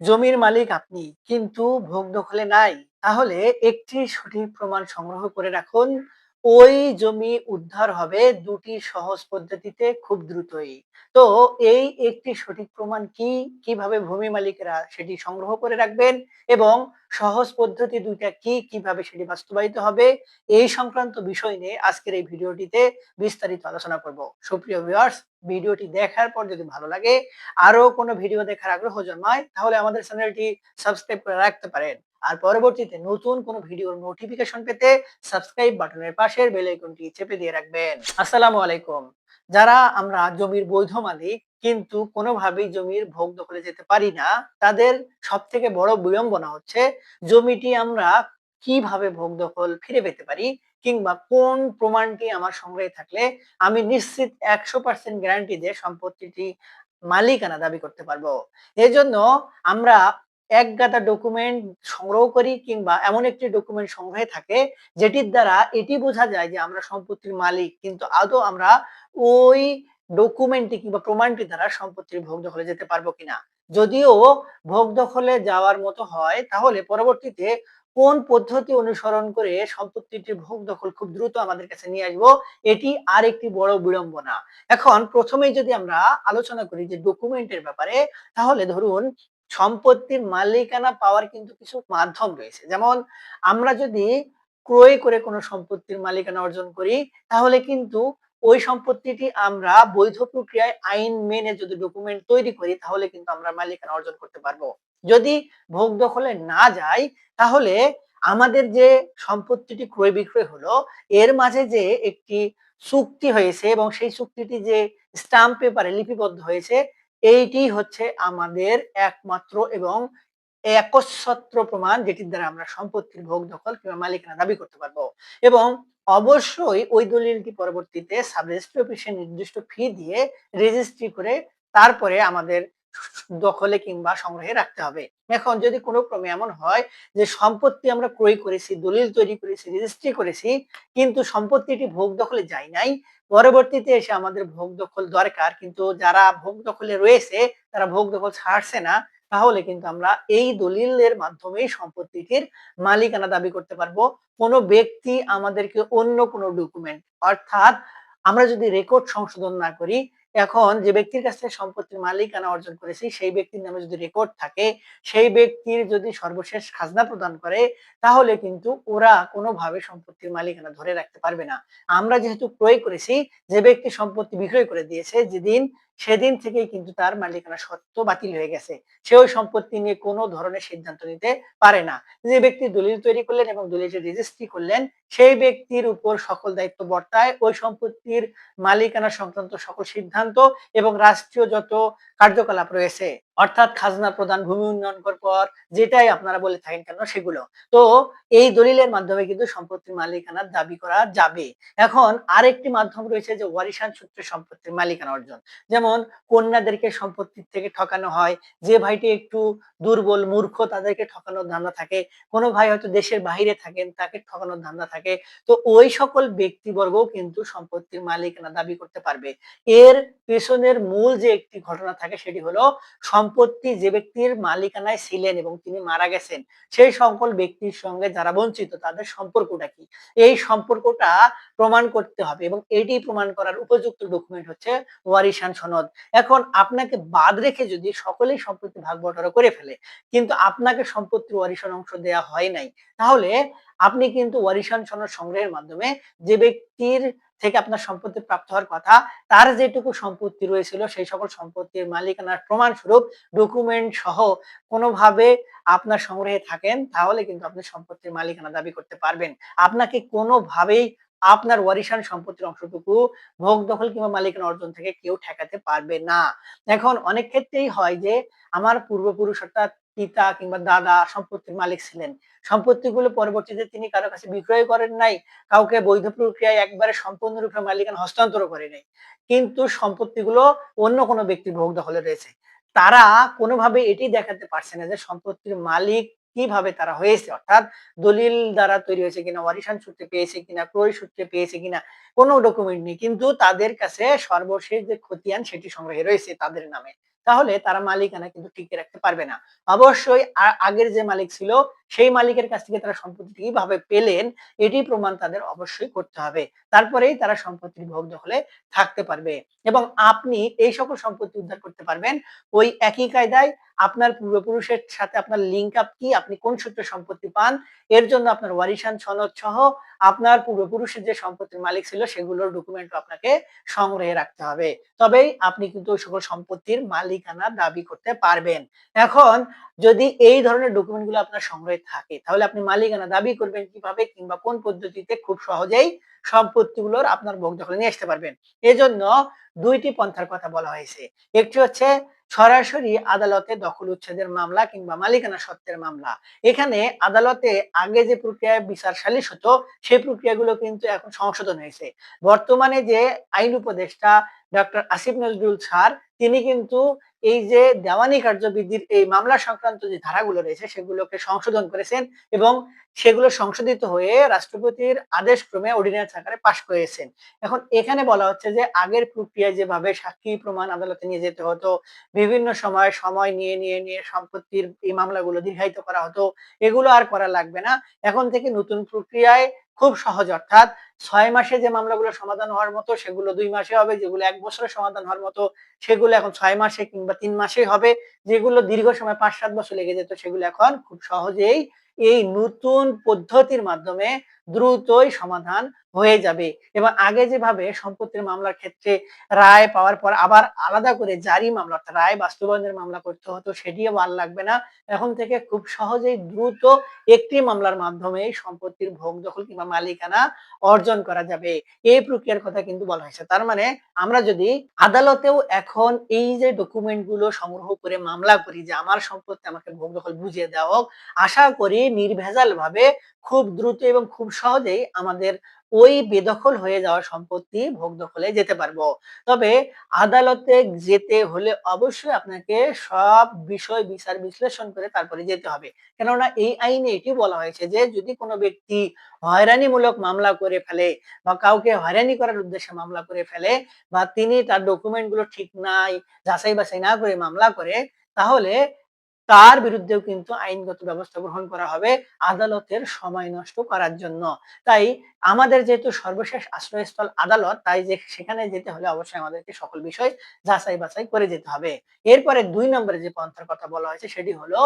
জমির মালিক আপনি কিন্তু ভোগ দখলে নাই। তাহলে একটি সঠিক প্রমাণ সংগ্রহ করে রাখুন। ওই জমি উদ্ধার হবে দুটি সহজ পদ্ধতিতে খুব দ্রুতই। তো এই একটি সঠিক প্রমাণ কি? কীভাবে ভূমি মালিকেরা সেটি সংগ্রহ করে রাখবেন? এবং সহজ পদ্ধতি দুইটা কি? কীভাবে সেটি বাস্তবায়িত হবে? এই সংক্রান্ত বিষয় নিয়ে আজকের এই ভিডিওটিতে বিস্তারিত আলোচনা করব। সুপ্রিয় ভিউয়ার্স ভিডিওটি দেখার পর যদি ভালো লাগে আরও কোনো ভিডিও দেখার আগ্রহ জন্মায়, তাহলে আমাদের চ্যানেলটি সাবস্ক্রাইব করে রাখতে পারেন। আর পরবর্তীতে নতুন কোনো ভিডিওর নোটিফিকেশন পেতে সাবস্ক্রাইব বাটনের পাশের বেল আইকনটি চেপে দিয়ে রাখবেন। আসসালামু আলাইকুম। যারা আমরা জমির বৈধ মালিক, কিন্তু কোনোভাবেই জমির ভোগ দখলে যেতে পারি না, তাদের সব থেকে বড় বিড়ম্বনা হচ্ছে, জমিটি আমরা কীভাবে ভোগ দখল ফিরে পেতে পারি কিংবা কোন প্রমাণটি আমার সংগ্রহে থাকলে আমি নিশ্চিত একশো পার্সেন্ট গ্যারান্টি দিয়ে সম্পত্তিটি মালিকানা দাবি করতে পারব। এজন্য আমরা এক গাদা ডকুমেন্ট সংগ্রহ করি কিংবা এমন একটি ডকুমেন্ট সংগ্রহে থাকে, যেটির দ্বারা এটি বোঝা যায় যে আমরা সম্পত্তির মালিক, কিন্তু আদৌ আমরা ওই ডকুমেন্টটি কিংবা প্রমাণটি দ্বারা সম্পত্তির ভোগ দখলে যেতে পারব কিনা। যদিও ভোগ দখলে যাওয়ার মতো হয়, তাহলে পরবর্তীতে কোন পদ্ধতি অনুসরণ করে সম্পত্তিটির ভোগ দখল খুব দ্রুত আমাদের কাছে নিয়ে আসব, এটি আর একটি বড় বিড়ম্বনা। এখন প্রথমেই যদি আমরা আলোচনা করি যে ডকুমেন্টের ব্যাপারে, তাহলে ধরুন সম্পত্তির মালিকানা পাওয়ার কিন্তু কিছু মাধ্যম রয়েছে। যেমন আমরা যদি ক্রয় করে কোনো সম্পত্তির মালিকানা অর্জন করি, তাহলে কিন্তু ওই সম্পত্তিটি আমরা বৈধ প্রক্রিয়ায় আইন মেনে যদি ডকুমেন্ট তৈরি করি, তাহলে কিন্তু আমরা মালিকানা অর্জন করতে পারব। যদি ভোগ দখলে না যাই, তাহলে আমাদের যে সম্পত্তিটি ক্রয় বিক্রয় হলো, এর মাঝে যে একটি চুক্তি হয়েছে এবং সেই চুক্তিটি যে স্টাম্প পেপারে লিপিবদ্ধ হয়েছে এইটি হচ্ছে আমাদের একমাত্র এবং একচ্ছত্র প্রমাণ যেটির দ্বারা আমরা সম্পত্তির ভোগ, দখল কিংবা মালিকানা দাবি করতে পারব। এবং অবশ্যই ওই দলিলটি পরবর্তীতে সাব রেজিস্ট্রি অফিসে নির্দিষ্ট ফি দিয়ে রেজিস্ট্রি করে তারপরে আমাদের দখলে কিংবা সংগ্রহে রাখতে হবে। এখন যদি কোনো ক্রমে এমন হয় যে সম্পত্তি আমরা ক্রয় করেছি, দলিল তৈরি করেছি রেজিস্ট্রি করেছি, কিন্তু সম্পত্তিটি ভোগ দখলে যায় নাই, পরবর্তীতে এসে আমাদের ভোগ দখল দরকার, কিন্তু যারা ভোগ দখলে রয়েছে, তারা ভোগ দখল ছাড়ছে না, তাহলে কিন্তু আমরা এই দলিলের মাধ্যমে সম্পত্তিটির মালিকানা দাবি করতে পারব। কোনো ব্যক্তি আমাদেরকে অন্য কোনো ডকুমেন্ট অর্থাৎ আমরা যদি রেকর্ড সংশোধন না করি এখন যে ব্যক্তির কাছ থেকে সম্পত্তির মালিকানা অর্জন করেছি, সেই ব্যক্তির নামে যদি রেকর্ড থাকে, সেই ব্যক্তির যদি সর্বশেষ খাজনা প্রদান করে, তাহলে কিন্তু ওরা কোনোভাবে সম্পত্তির মালিকানা ধরে রাখতে পারবে না। আমরা যেহেতু ক্রয় করেছি, যে ব্যক্তি সম্পত্তি বিক্রয় করে দিয়েছে, যেদিন, সেদিন থেকেই কিন্তু তার মালিকানা সত্য বাতিল হয়ে গেছে। সে ওই সম্পত্তি নিয়ে কোনো ধরনের সিদ্ধান্ত নিতে পারে না। যে ব্যক্তি দলিল তৈরি করলেন এবং দলিল রেজিস্ট্রি করলেন, সেই ব্যক্তির উপর সকল দায়িত্ব বর্তায়, ওই সম্পত্তির মালিকানা সংক্রান্ত সকল সিদ্ধান্ত এবং রাষ্ট্রীয় যত কার্যকলাপ রয়েছে অর্থাৎ খাজনা প্রদান, ভূমি উন্নয়ন কর যেটাই আপনারা বলে থাকেন কেন সেগুলো। তো এই দলিলের মাধ্যমে কিন্তু সম্পত্তির মালিকানার দাবি করা যাবে। এখন আরেকটি মাধ্যম রয়েছে যে ওয়ারিশান সূত্রে সম্পত্তির মালিকানা অর্জন। যেমন কন্যাদেরকে সম্পত্তির থেকে ঠকানো হয়, যে ভাইটি একটু দুর্বল, মূর্খ, তাদেরকে ঠকানোর ধান্দা থাকে। কোনো ভাই হয়তো দেশের বাহিরে থাকেন, তাকে ঠকানোর ধান্দা থাকে। তো ওই সকল ব্যক্তিবর্গ কিন্তু সম্পত্তির মালিকানা দাবি করতে পারবে। এর পেছনের মূল যে একটি ঘটনা থাকে সেটি হলো সম্পত্তি যে ব্যক্তির মালিকানায় ছিলেন এবং তিনি মারা গেছেন, সেই সকল ব্যক্তির সঙ্গে যারা বঞ্চিত, তাদের সম্পর্কটা কি? এই সম্পর্কটা প্রমাণ করতে হবে এবং এটি প্রমাণ করার উপযুক্ত ডকুমেন্ট হচ্ছে ওয়ারিশান সনদ। এখন আপনাকে বাদ রেখে যদি সকলেই সম্পত্তি ভাগ বটরা করে ফেলে, কিন্তু আপনাকে সম্পত্তির ওয়ারিশান অংশ দেয়া হয় নাই, তাহলে আপনি কিন্তু ওয়ারিশান সনদ সংগ্রহের মাধ্যমে যে ব্যক্তির থেকে আপনার সম্পত্তি প্রাপ্ত হওয়ার কথা, তার যেটুকু সম্পত্তি রয়েছিল, সেই সকল সম্পত্তির মালিকানার প্রমাণ স্বরূপ ডকুমেন্ট সহ কোনোভাবে আপনার সংগ্রহে থাকেন, তাহলে কিন্তু আপনি সম্পত্তির মালিকানা দাবি করতে পারবেন। আপনাকে কোনোভাবেই আপনার ওয়ারিশান সম্পত্তির অংশটুকু, ভোগ দখল কিংবা মালিকানা অর্জন থেকে কেউ ঠেকাতে পারবে না। এখন অনেক ক্ষেত্রেই হয় যে, আমার পূর্বপুরুষ অর্থাৎ পিতা কিংবা দাদা সম্পত্তির মালিক ছিলেন সম্পত্তিগুলো পরবর্তীতে তিনি কারও কাছে বিক্রয় করেন নাই, কাউকে বৈধ প্রক্রিয়ায় একবারে সম্পূর্ণরূপে মালিকানা হস্তান্তর করে নাই কিন্তু সম্পত্তিগুলো অন্য কোনো ব্যক্তির ভোগ দখলে রয়েছে। তারা কোনোভাবে এটি দেখাতে পারছে না যে সম্পত্তির মালিক কীভাবে তারা হয়েছে। অর্থাৎ দলিল দ্বারা তৈরি হয়েছে কিনা ওয়ারিশান সূত্রে পেয়েছে কিনা, ক্রয় সূত্রে পেয়েছে কিনা, কোনো ডকুমেন্ট নেই। কিন্তু তাদের কাছে সর্বশেষ যে খতিয়ান, সেটি সংগ্রহে রয়েছে তাদের নামে। তাহলে তারা মালিকানা কিন্তু টিকে রাখতে পারবে না। অবশ্যই আগের যে মালিক ছিল, সেই মালিকের কাছ থেকে তারা সম্পত্তি কীভাবে পেলেন, এটি প্রমাণ তাদের অবশ্যই করতে হবে। তারপরেই তারা সম্পত্তির ভোগ দখলে থাকতে পারবে। এবং আপনি এই সকল সম্পত্তি উদ্ধার করতে পারবেন। ওই একই কায়দায় আপনার পূর্বপুরুষের সাথে আপনার লিঙ্ক আপ কি, আপনি কোন সূত্রে সম্পত্তি পান, এর জন্য আপনার ওয়ারিশান সনদ সহ আপনার পূর্বপুরুষের যে সম্পত্তির মালিক ছিল সেগুলোর ডকুমেন্ট আপনাকে সংগ্রহে রাখতে হবে। তবেই আপনি কিন্তু ওই সকল সম্পত্তির মালিকানা দাবি করতে পারবেন। এখন যদি এই ধরনের ডকুমেন্টগুলো আপনার সংগ্রহে থাকে, তাহলে আপনি মালিকানা দাবি করবেন কীভাবে কিংবা কোন পদ্ধতিতে খুব সহজেই সম্পত্তিগুলোর আপনার ভোগ দখলে নিয়ে আসতে পারবেন। এজন্য দুইটি পন্থার কথা বলা হয়েছে। একটি হচ্ছে সরাসরি আদালতে দখল উচ্ছেদের মামলা কিংবা মালিকানা সত্ত্বের মামলা। এখানে আদালতে আগে যে প্রক্রিয়ায় বিচার সালিশ হতো, সেই প্রক্রিয়াগুলো কিন্তু এখন সংশোধন হয়েছে। বর্তমানে যে আইন উপদেষ্টা ডক্টর আসিফ নজরুল স্যার তিনি কিন্তু এই যে দেওয়ানি কার্যবিধির এই মামলা সংক্রান্ত যে ধারাগুলো রয়েছে, সেগুলোকে সংশোধন করেছেন এবং সেগুলো সংশোধিত হয়ে রাষ্ট্রপতির আদেশ ক্রমে অর্ডিন্যান্স আকারে পাশ করেছেন। এখন এখানে বলা হচ্ছে যে আগের প্রক্রিয়ায় যেভাবে সাক্ষী প্রমাণ আদালতে নিয়ে যেতে হতো, বিভিন্ন সময় সময় নিয়ে নিয়ে নিয়ে সম্পত্তির এই মামলাগুলো দীর্ঘায়িত করা হতো, এগুলো আর করা লাগবে না। এখন থেকে নতুন প্রক্রিয়ায় খুব সহজ, অর্থাৎ ছয় মাসে যে মামলাগুলো সমাধান হওয়ার মতো, সেগুলো দুই মাসে হবে, যেগুলো এক বছরে সমাধান হওয়ার মতো, সেগুলো এখন ছয় মাসে কিংবা তিন মাসে হবে, যেগুলো দীর্ঘ সময় পাঁচ সাত বছর লেগে যেত, সেগুলো এখন খুব সহজেই এই নতুন পদ্ধতির মাধ্যমে দ্রুতই সমাধান হয়ে যাবে। এবং আগে যেভাবে সম্পত্তির মামলার ক্ষেত্রে রায় পাওয়ার পর আবার আলাদা করে জারি মামলা অর্থাৎ রায় বাস্তবায়নের মামলা করতে হতো, সেটিও ভালো লাগবে না। এখন থেকে খুব সহজেই দ্রুত একটি মামলার মাধ্যমে সম্পত্তির ভোগ দখল কিংবা মালিকানা অর্জন করা যাবে। এই প্রক্রিয়ার কথা কিন্তু বলা হয়েছে। তার মানে আমরা যদি আদালতেও এখন এই যে ডকুমেন্টগুলো সংগ্রহ করে মামলা করি যে আমার সম্পত্তি আমাকে ভোগ দখল বুঝিয়ে দেওয়া হোক, আশা করি নির্ভেজাল ভাবে খুব দ্রুত এবং খুব সহজেই আমাদের ওই বেদখল হয়ে যাওয়া সম্পত্তি ভোগ দখলে যেতে পারব। তবে আদালতে যেতে হলে অবশ্যই আপনাকে সব বিষয় বিচার বিশ্লেষণ করে তারপরে যেতে হবে। কেননা এই আইনে এটি বলা হয়েছে যে, যদি কোনো ব্যক্তি হয়রানিমূলক মামলা করে ফেলে বা কাউকে হয়রানি করার উদ্দেশ্যে মামলা করে ফেলে বা তিনি তার ডকুমেন্টগুলো ঠিক নাই যাচাই বাছাই না করে মামলা করে, তাহলে তার বিরুদ্ধেও কিন্তু আইনগত ব্যবস্থা গ্রহণ করা হবে। আদালতের সময় নষ্ট করার জন্য। তাই আমাদের যেহেতু সর্বশেষ আশ্রয়স্থল আদালত, তাই যে সেখানে যেতে হলে অবশ্যই আমাদেরকে সকল বিষয় যাচাই বাছাই করে যেতে হবে। এরপরে দুই নম্বরে যে পন্থার কথা বলা হয়েছে, সেটি হলো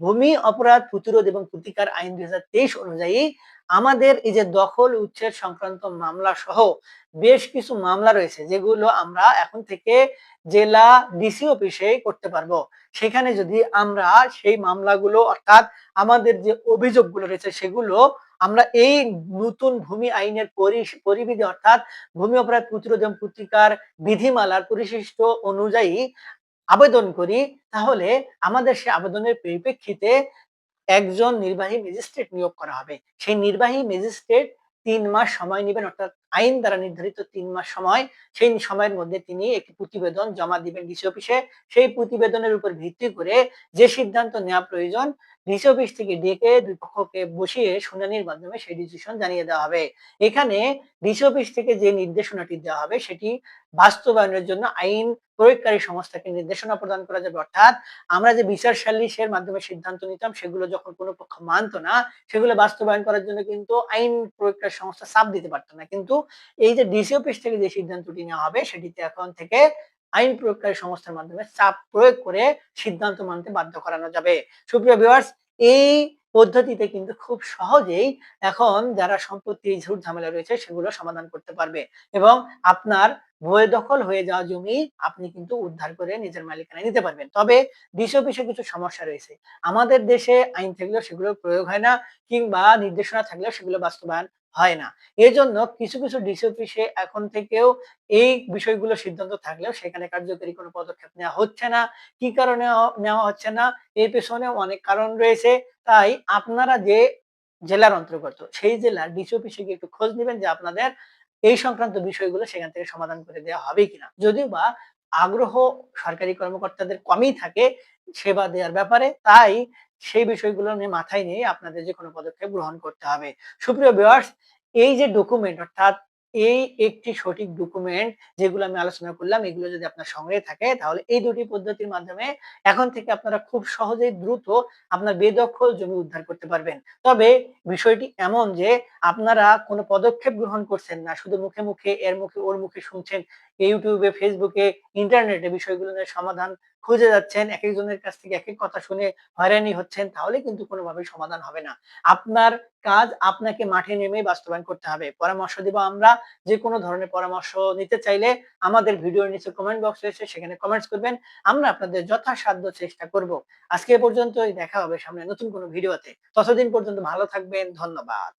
ভূমি অপরাধ প্রতিরোধ এবং প্রতিকার আইন দুই অনুযায়ী আমাদের এই যে দখল উচ্ছেদ সংক্রান্ত মামলা সহ বেশ কিছু মামলা রয়েছে, যেগুলো আমরা এখন থেকে জেলা ডিসি অফিসে করতে পারব। সেখানে যদি আমরা সেই মামলাগুলো অর্থাৎ আমাদের যে অভিযোগগুলো রয়েছে, সেগুলো আমরা এই নতুন ভূমি আইনের পরিবিধি অর্থাৎ ভূমি অপরাধ প্রতিরোধ প্রতিকার বিধিমালার পরিশিষ্ট অনুযায়ী আবেদন করি, তাহলে আমাদের সে আবেদনের পরিপ্রেক্ষিতে একজন নির্বাহী ম্যাজিস্ট্রেট নিয়োগ করা হবে। সেই নির্বাহী ম্যাজিস্ট্রেট তিন মাস সময় নেবেন, অর্থাৎ আইন দ্বারা নির্ধারিত তিন মাস সময়। সেই সময়ের মধ্যে তিনি একটি প্রতিবেদন জমা দিবেন ডিসি অফিসে। সেই প্রতিবেদনের উপর ভিত্তি করে যে সিদ্ধান্ত নেওয়া প্রয়োজন থেকে ডেকে দুই পক্ষকে বসিয়ে শুনানির মাধ্যমে সেই ডিসিশন জানিয়ে দেওয়া হবে। এখানে থেকে যে নির্দেশনাটি দেওয়া হবে, সেটি বাস্তবায়নের জন্য আইন প্রয়োগকারী সংস্থাকে নির্দেশনা প্রদান করা যাবে। অর্থাৎ আমরা যে বিচার সালিশের মাধ্যমে সিদ্ধান্ত নিতাম, সেগুলো যখন কোনো পক্ষ মানতো না, সেগুলো বাস্তবায়ন করার জন্য কিন্তু আইন প্রয়োগকারী সংস্থা চাপ দিতে পারতো না। কিন্তু এই যে ডিসি অফিস থেকে যে সিদ্ধান্তটি নেওয়া হবে, সেটিতে এখন থেকে আইন প্রয়োগকারী সংস্থার মাধ্যমে চাপ প্রয়োগ করে সিদ্ধান্ত মানতে বাধ্য করানো যাবে। সুপ্রিয় ভিউয়ার্স এই পদ্ধতিতে কিন্তু খুব সহজেই এখন যারা সম্পত্তি ঝুট ঝামেলা রয়েছে সেগুলো সমাধান করতে পারবে এবং আপনার ভয়ে দখল হয়ে যাওয়া জমি আপনি কিন্তু উদ্ধার করে নিজের মালিকানায় নিতে পারবেন। তবে ডিসি অফিসে কিছু সমস্যা রয়েছে। আমাদের দেশে আইন থাকলেও সেগুলো প্রয়োগ হয় না কিংবা নির্দেশনা থাকলেও সেগুলো বাস্তবায়ন হয় না। এজন্য কিছু কিছু ডিসি অফিসে এখন থেকেও এই বিষয়গুলো সিদ্ধান্ত থাকলেও সেখানে কার্যকরী কোনো পদক্ষেপ নেওয়া হচ্ছে না। কি কারণে নেওয়া হচ্ছে না? এর পেছনে অনেক কারণ রয়েছে। তাই আপনারা যে জেলার অন্তর্গত, সেই জেলার ডিসি অফিসে গিয়ে একটু খোঁজ নেবেন যে আপনাদের এই সংক্রান্ত বিষয়গুলো সেখান থেকে সমাধান করে দেওয়া হবে কিনা। যদিও বা আগ্রহ সরকারি কর্মকর্তাদের কমই থাকে সেবা দেওয়ার ব্যাপারে, তাই সেই বিষয়গুলো নিয়ে মাথায় নিয়ে আপনাদের যে কোনো পদক্ষেপ গ্রহণ করতে হবে সুপ্রিয় ভিউয়ার্স এই যে ডকুমেন্ট অর্থাৎ এই একটি সঠিক ডকুমেন্ট যেগুলো আমি আলোচনা করলাম এগুলো যদি আপনার সংগ্রহে থাকে তাহলে এই দুটি পদ্ধতির মাধ্যমে এখন থেকে আপনারা খুব সহজেই দ্রুত আপনার বেদখল জমি উদ্ধার করতে পারবেন। তবে বিষয়টি এমন যে আপনারা কোনো পদক্ষেপ গ্রহণ করছেন না। শুধু মুখে, মুখে এর মুখে ওর মুখে শুনছেন। ইউটিউবে ফেসবুকে ইন্টারনেটে বিষয়গুলো সমাধান খুঁজে যাচ্ছেন। একেকজনের কাছ থেকে একেক কথা শুনে হয়রানি হচ্ছেন। তাহলে কিন্তু কোনোভাবেই সমাধান হবে না। আপনার কাজ আপনাকে মাঠে নেমেই বাস্তবায়ন করতে হবে। পরামর্শ দিব আমরা। যেকোনো ধরনের পরামর্শ নিতে চাইলে আমাদের ভিডিওর নিচে কমেন্ট বক্স রয়েছে, সেখানে কমেন্টস করবেন। আমরা আপনাদের যথাসাধ্য চেষ্টা করব। আজকে পর্যন্তই দেখা হবে সামনে নতুন কোনো ভিডিওতে। ততদিন পর্যন্ত ভালো থাকবেন। ধন্যবাদ।